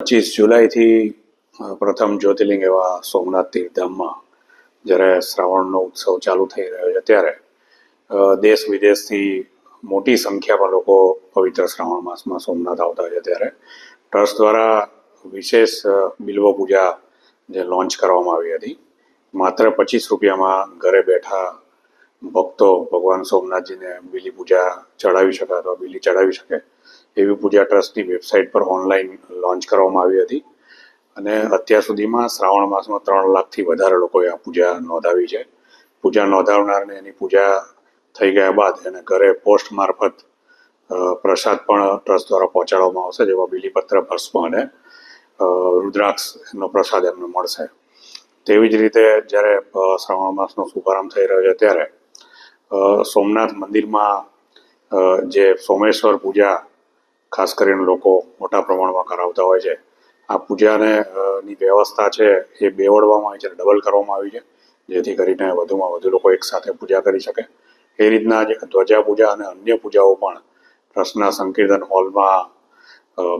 પચીસ જુલાઈથી પ્રથમ જ્યોતિર્લિંગ એવા સોમનાથ તીર્થધામમાં જ્યારે શ્રાવણનો ઉત્સવ ચાલુ થઈ રહ્યો છે ત્યારે દેશ વિદેશથી મોટી સંખ્યામાં લોકો પવિત્ર શ્રાવણ માસમાં સોમનાથ આવતા હોય છે ત્યારે. ટ્રસ્ટ દ્વારા વિશેષ બિલ્વ પૂજા જે લોન્ચ કરવામાં આવી હતી. માત્ર પચીસ રૂપિયામાં ઘરે બેઠા ભક્તો ભગવાન સોમનાથજીને બીલી પૂજા ચડાવી શકે અથવા બીલી ચડાવી શકે એવી પૂજા ટ્રસ્ટની વેબસાઇટ પર ઓનલાઈન લોન્ચ કરવામાં આવી હતી. અને અત્યાર સુધીમાં શ્રાવણ માસમાં ત્રણ લાખથી વધારે લોકોએ આ પૂજા નોંધાવી છે. પૂજા નોંધાવનારને એની પૂજા થઈ ગયા બાદ એને ઘરે પોસ્ટ મારફત પ્રસાદ પણ ટ્રસ્ટ દ્વારા પહોંચાડવામાં આવશે, જેમાં બીલીપત્ર, ભસ્મ અને રુદ્રાક્ષ રુદ્રાક્ષનો પ્રસાદ એમને મળશે. તેવી જ રીતે જ્યારે શ્રાવણ માસનો શુભારંભ થઈ રહ્યો છે ત્યારે સોમનાથ મંદિરમાં જે સોમેશ્વર પૂજા ખાસ કરીને લોકો મોટા પ્રમાણમાં કરાવતા હોય છે. આ પૂજાને ની વ્યવસ્થા છે એ બેવડવામાં આવી છે, ડબલ કરવામાં આવી છે, જેથી કરીને વધુમાં વધુ લોકો એકસાથે પૂજા કરી શકે. એ રીતના જ ધ્વજા પૂજા અને અન્ય પૂજાઓ પણ ટ્રસ્ટના સંકીર્તન હોલમાં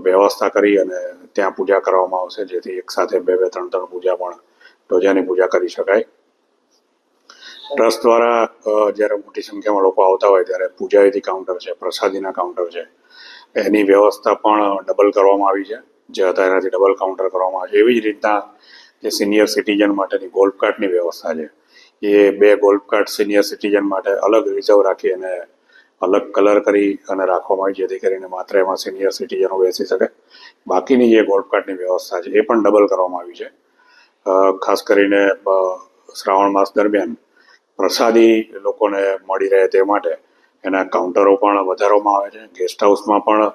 વ્યવસ્થા કરી અને ત્યાં પૂજા કરવામાં આવશે, જેથી એકસાથે બે બે, ત્રણ ત્રણ પૂજા પણ ધ્વજાની પૂજા કરી શકાય. ટ્રસ્ટ દ્વારા જ્યારે મોટી સંખ્યામાં લોકો આવતા હોય, ત્યારે પૂજાવિધિ કાઉન્ટર છે, પ્રસાદીના કાઉન્ટર છે. એની વ્યવસ્થા પણ ડબલ કરવામાં આવી છે. જે હતા એનાથી ડબલ કાઉન્ટર કરવામાં આવે છે. એવી જ રીતના જે સિનિયર સિટીઝન માટેની ગોલ્ફ કાર્ટની વ્યવસ્થા છે. એ બે ગોલ્ફ કાર્ટ સિનિયર સિટીઝન માટે અલગ રિઝર્વ રાખી અને અલગ કલર કરી અને રાખવામાં આવી, જેથી કરીને માત્ર એમાં સિનિયર સિટીઝનો બેસી શકે. બાકીની જે ગોલ્ફ કાર્ટની વ્યવસ્થા છે, એ પણ ડબલ કરવામાં આવી છે. ખાસ કરીને શ્રાવણ માસ દરમિયાન પ્રસાદી લોકોને મળી રહે તે માટે એના કાઉન્ટરો પણ વધારવામાં આવે છે. ગેસ્ટ હાઉસમાં પણ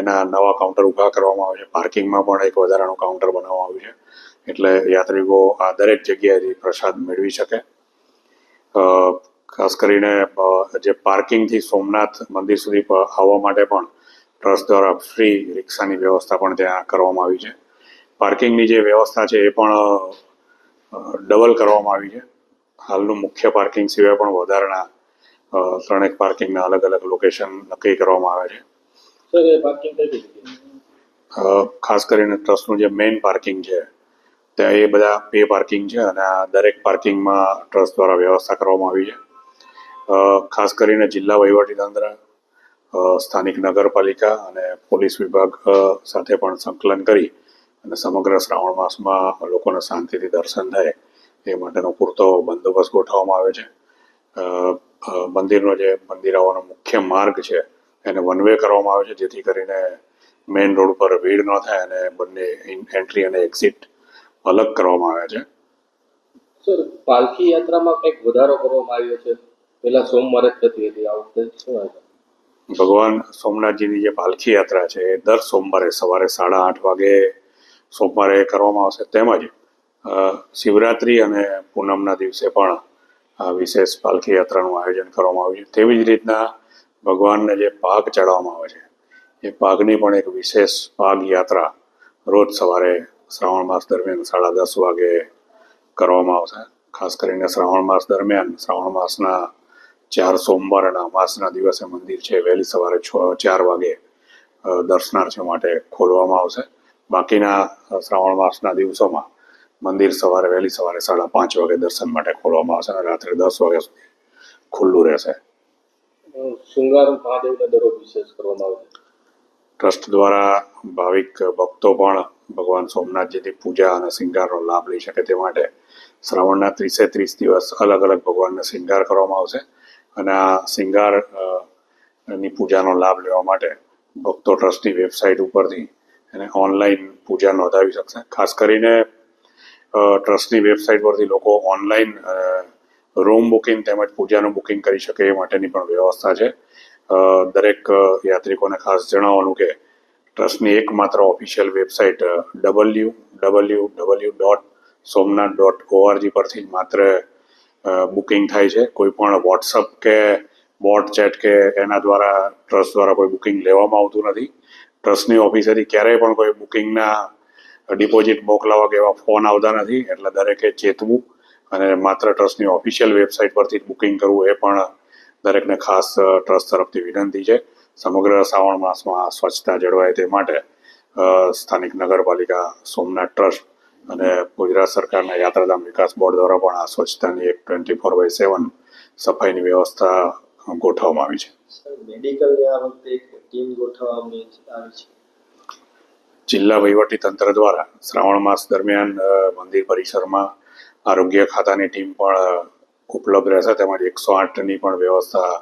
એના નવા કાઉન્ટર ઊભા કરવામાં આવે છે. પાર્કિંગમાં પણ એક વધારાનું કાઉન્ટર બનાવવામાં આવ્યું છે. એટલે યાત્રિકો આ દરેક જગ્યાએથી પ્રસાદ મેળવી શકે. ખાસ કરીને જે પાર્કિંગથી સોમનાથ મંદિર સુધી આવવા માટે પણ ટ્રસ્ટ દ્વારા ફ્રી રિક્ષાની વ્યવસ્થા પણ ત્યાં કરવામાં આવી છે. પાર્કિંગની જે વ્યવસ્થા છે એ પણ ડબલ કરવામાં આવી છે. હાલનું મુખ્ય પાર્કિંગ સિવાય પણ વધારાના ત્રણેક પાર્કિંગના અલગ અલગ લોકેશન નક્કી કરવામાં આવે છે. ખાસ કરીને ટ્રસ્ટનું જે મેઇન પાર્કિંગ છે ત્યાં એ બધા પે પાર્કિંગ છે અને આ દરેક પાર્કિંગમાં ટ્રસ્ટ દ્વારા વ્યવસ્થા કરવામાં આવી છે. ખાસ કરીને જિલ્લા વહીવટીતંત્ર સ્થાનિક નગરપાલિકા અને પોલીસ વિભાગ સાથે પણ સંકલન કરી અને સમગ્ર શ્રાવણ માસમાં લોકોને શાંતિથી દર્શન થાય એ માટેનો પૂરતો બંદોબસ્ત ગોઠવવામાં આવે છે. મંદિરનો જે મંદિર આવવાનો મુખ્ય માર્ગ છે એને વન વે કરવામાં આવે છે જેથી કરીને મેઇન રોડ પર ભીડ ન થાય અને બંને એન્ટ્રી અને એક્ઝિટ અલગ કરવામાં આવે છે. સર પાલખી યાત્રામાં કંઈક વધારો કરવામાં આવ્યો છે? પેલા સોમવારે જ થતી હતી આ વખતે શું ભગવાન સોમનાથજીની જે પાલખી યાત્રા છે એ દર સોમવારે સવારે સાડા આઠ વાગે સોમવારે કરવામાં આવશે. તેમજ શિવરાત્રી અને પૂનમના દિવસે પણ વિશેષ પાલખી યાત્રાનું આયોજન કરવામાં આવ્યું છે. તેવી જ રીતના ભગવાનને જે પાક ચડાવવામાં આવે છે, એ પાકની પણ એક વિશેષ પાગ યાત્રા રોજ સવારે શ્રાવણ માસ દરમિયાન સાડા દસ વાગે કરવામાં આવશે. ખાસ કરીને શ્રાવણ માસ દરમિયાન, શ્રાવણ માસના ચાર સોમવાર અને અમાસના દિવસે મંદિર છે, વહેલી સવારે છ, ચાર વાગે દર્શનાર્થીઓ માટે ખોલવામાં આવશે. બાકીના શ્રાવણ માસના દિવસોમાં મંદિર સવારે વહેલી સવારે સાડા પાંચ વાગે દર્શન માટે ખોલવામાં આવશે અને રાત્રે દસ વાગ્યા સુધી ખુલ્લું રહેશે. શૃંગાર મહાદેવને દરરોજ વિશેષ કરવામાં આવે ટ્રસ્ટ દ્વારા ભાવિક ભક્તો પણ ભગવાન સોમનાથજીની પૂજા અને શિંગારનો લાભ લઈ શકે તે માટે શ્રાવણના ત્રીસે ત્રીસ દિવસ અલગ અલગ ભગવાનને શિંગાર કરવામાં આવશે અને આ શિંગારની પૂજાનો લાભ લેવા માટે ભક્તો ટ્રસ્ટની વેબસાઇટ ઉપરથી એને ઓનલાઈન પૂજા નોંધાવી શકશે. ખાસ કરીને ટ્રસ્ટની વેબસાઇટ પરથી લોકો ઓનલાઈન રૂમ બુકિંગ તેમજ પૂજાનું બુકિંગ કરી શકે એ માટેની પણ વ્યવસ્થા છે. દરેક યાત્રિકોને ખાસ જણાવવાનું કે ટ્રસ્ટની એકમાત્ર official website W W W dot Somnath dot ORG પરથી જ માત્ર બુકિંગ થાય છે. કોઈ પણ વોટ્સઅપ કે બોટ ચેટ કે એના દ્વારા, ટ્રસ્ટ દ્વારા કોઈ બુકિંગ લેવામાં આવતું નથી. ટ્રસ્ટની ઓફિસેથી ક્યારેય પણ કોઈ બુકિંગના ડિપોઝિટ મોકલાવવા કે એવા ફોન આવતા નથી, એટલે દરેકે ચેતવું અને માત્ર ટ્રસ્ટની ઓફિશિયલ વેબસાઇટ પરથી બુકિંગ કરવું એ પણ દરેકને ખાસ ટ્રસ્ટ તરફથી વિનંતી છે. સમગ્ર શ્રાવણ માસમાં સ્વચ્છતા જળવાય તે માટે સ્થાનિક નગરપાલિકા, સોમનાથ ટ્રસ્ટ અને ગુજરાત સરકારના યાત્રાધામ વિકાસ બોર્ડ દ્વારા પણ આ સ્વચ્છતાની એક ટ્વેન્ટી ફોર બાય સેવન સફાઈની વ્યવસ્થા ગોઠવવામાં આવી છે. મેડિકલ આ વખતે ટીમ ગોઠવવામાં આવી છે. જિલ્લા તંત્ર દ્વારા શ્રાવણ માસ દરમિયાન મંદિર પરિસરમાં આરોગ્ય ખાતાની ટીમ પણ ઉપલબ્ધ રહેશે. તેમજ એકસો આઠની પણ વ્યવસ્થા